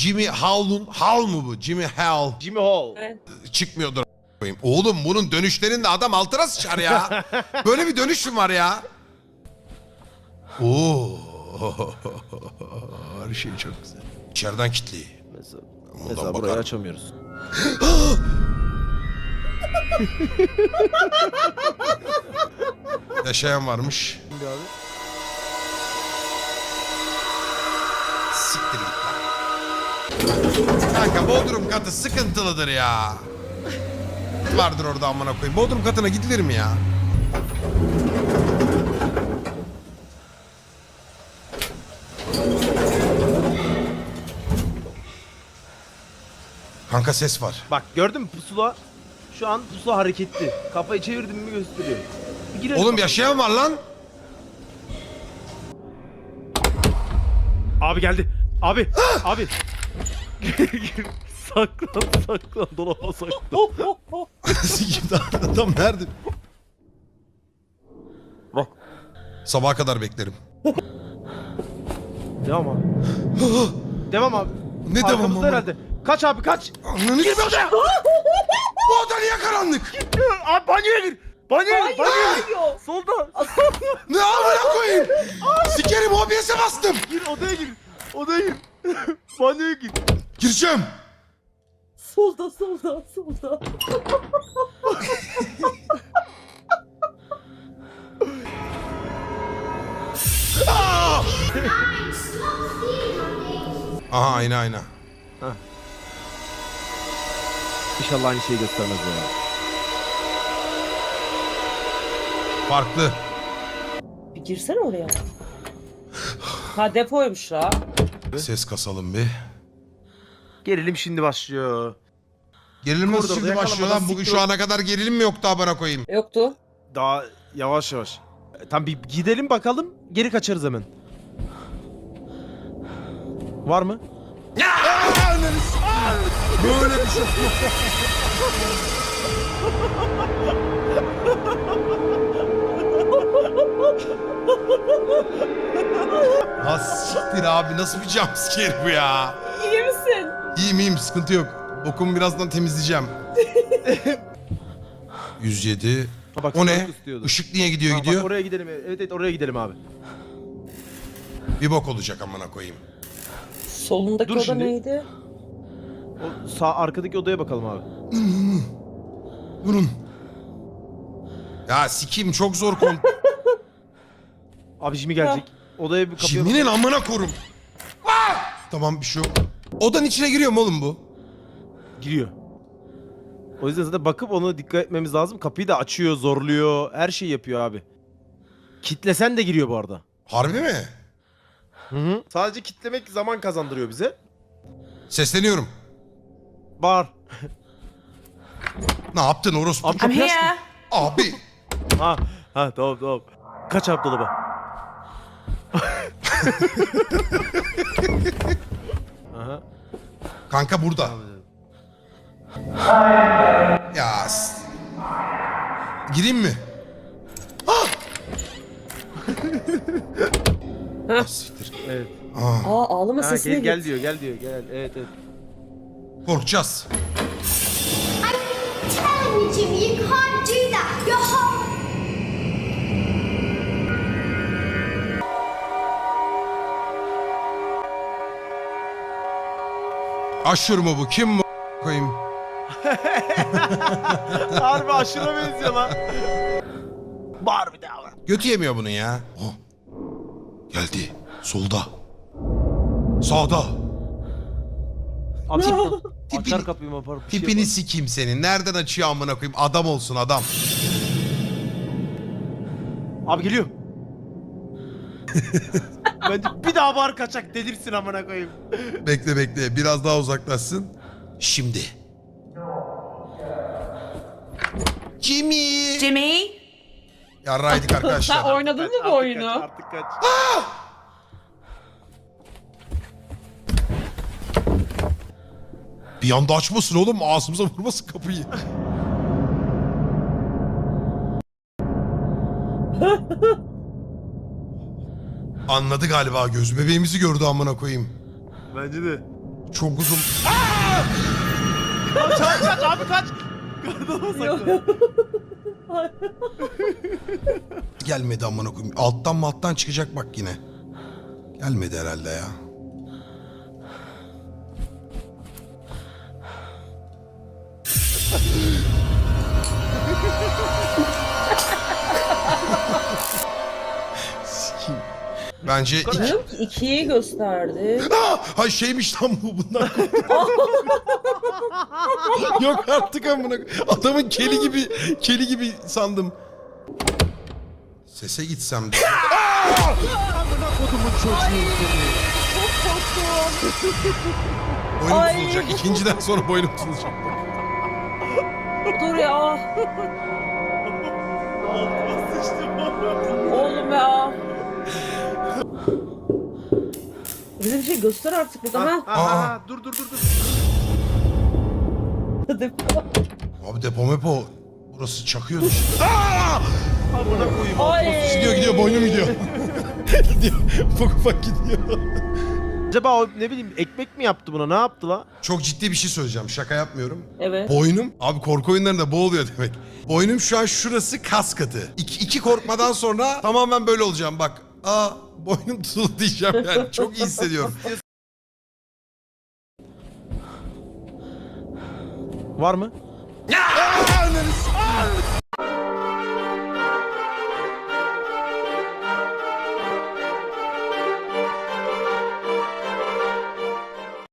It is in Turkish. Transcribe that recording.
Jimmy Howl'un Howl mu bu? Jimmy Howl Jimmy Hall. Evet. çıkmıyordur a- koyayım. Oğlum bunun dönüşlerinde adam altına sıçar ya. Böyle bir dönüşüm var ya. Oo. Her şey çok güzel. İçeriden kilitli. Mesela, mesela burayı açamıyoruz. Yaşayan varmış. Şimdi abi. Siktir git lan. Kanka Bodrum katı sıkıntılıdır ya. Vardır orada amına koyayım. Bodrum katına gidilir mi ya? Kanka ses var. Bak gördün mü pusula? Şu an pusula hareketli. Kafayı çevirdim mi gösteriyor. Bir girelim Oğlum bakalım. yaşayan var lan. Abi geldi. Abi. abi. saklan saklan. Dolaba saklan. Sikimde adam nerede? Bak. Sabaha kadar beklerim. Devam abi. Devam abi. Ne devam Arkamızda ama? herhalde. Kaç abi kaç. Ananı Girme odaya! Bu oda niye karanlık? Abi banyoya gir. Banyoya gir. Banyoya gir. Hayır. Solda. Ne amına koyayım? Sikerim OBS'e bastım. Gir odaya gir. Odaya gir. banyoya gir. Gireceğim. Solda solda solda. Aa! Aha ayna ayna. İnşallah aynı şeyi göstermez ya. Farklı. Bir girsene oraya. Ha depoymuş la. Ses kasalım bir. Gerilim şimdi başlıyor. Gerilim nasıl Koridorda şimdi başlıyor lan? Bugün siktir şu ana kadar gerilim mi yoktu amına koyayım? Yoktu. Daha yavaş yavaş. E, Tam bir gidelim bakalım. Geri kaçarız hemen. Var mı? Böyle bir şey. Ha siktir abi nasıl bir jumpscare bu ya? İyiyim iyiyim sıkıntı yok. Bokumu birazdan temizleyeceğim. 107. Ha bak, O ne? Işık niye gidiyor Ha, bak, gidiyor? oraya gidelim. Evet evet oraya gidelim abi. Bir bok olacak amına koyayım. Solundaki Dur oda şimdi. neydi? O sağ arkadaki odaya bakalım abi. Durun. Ya sikim çok zor kon. Abi Jimmy gelecek. Odaya bir kapıya Şimdinin amına korum. Ah! Tamam bir şey yok. Odanın içine giriyor mu oğlum bu? giriyor. O yüzden zaten bakıp onu dikkat etmemiz lazım. Kapıyı da açıyor, zorluyor. Her şeyi yapıyor abi. Kitlesen de giriyor bu arada. Harbi mi? Hı hı. Sadece kitlemek zaman kazandırıyor bize. Sesleniyorum. Bağır. Ne yaptın orospu? Abi kapıyı açtın. Abi. Ha, ha tamam tamam. Kaç abi dolaba. Kanka burada. Ya. s- Gireyim mi? Ah! Ah, siktir. Evet. Ah, Aa ağlama Ha, sesine gel, gel diyor, gel diyor, gel. Evet, evet. korkacağız. telling you, Jimmy, you can't do that. You're. Aşır mı bu? Kim bu? Koyayım. Harbi aşırı benziyor lan. Bağır bir daha. Götü yemiyor bunun ya. Oh. Geldi. Solda. Sağda. Abi tip, Tipini- açar kapıyı mı yapar? bir şey Tipini yapar. sikeyim senin. Nereden açıyor amına koyayım? Adam olsun adam. Abi geliyor. Bence bir daha bağır kaçak delirsin amına koyayım. Bekle bekle. Biraz daha uzaklaşsın. Şimdi. Jimmy. Jimmy. Yarraydık Sen arkadaşlar. oynadın mı bu oyunu? Kaç, artık kaç. Bir anda açmasın oğlum. Ağzımıza vurmasın kapıyı. Anladı galiba göz. Bebeğimizi gördü amına koyayım. Bence de. Çok uzun. Kaç kaç abi kaç. Gardana saklan. Gelmedi amına koyayım. Alttan malttan çıkacak bak yine. Gelmedi herhalde ya. Bence iki... Diyorum ki gösterdi. Aa! Hay şeymiş lan bu bundan. Yok artık amına. Adamın keli gibi keli gibi sandım. Sese gitsem de. Amına kodumun çocuğu seni. Boynum Ay. tutulacak. İkinciden sonra boynum tutulacak. Dur ya. Altıma sıçtım amına. Oğlum göster artık burada ha. Ha, ha, ha, dur dur dur dur. Depo. Abi depo mepo. Burası çakıyor. Aa! Amına koyayım. Ay. Gidiyor gidiyor boynum gidiyor. gidiyor. Ufak ufak gidiyor. Acaba o ne bileyim ekmek mi yaptı buna? Ne yaptı la? Çok ciddi bir şey söyleyeceğim. Şaka yapmıyorum. Evet. Boynum, abi korku oyunlarında boğuluyor demek. Boynum şu an şurası kas katı. İki, iki korkmadan sonra tamamen böyle olacağım bak. Aa boynum tutuldu diyeceğim yani. Çok iyi hissediyorum. Var mı? Aa, ananı s-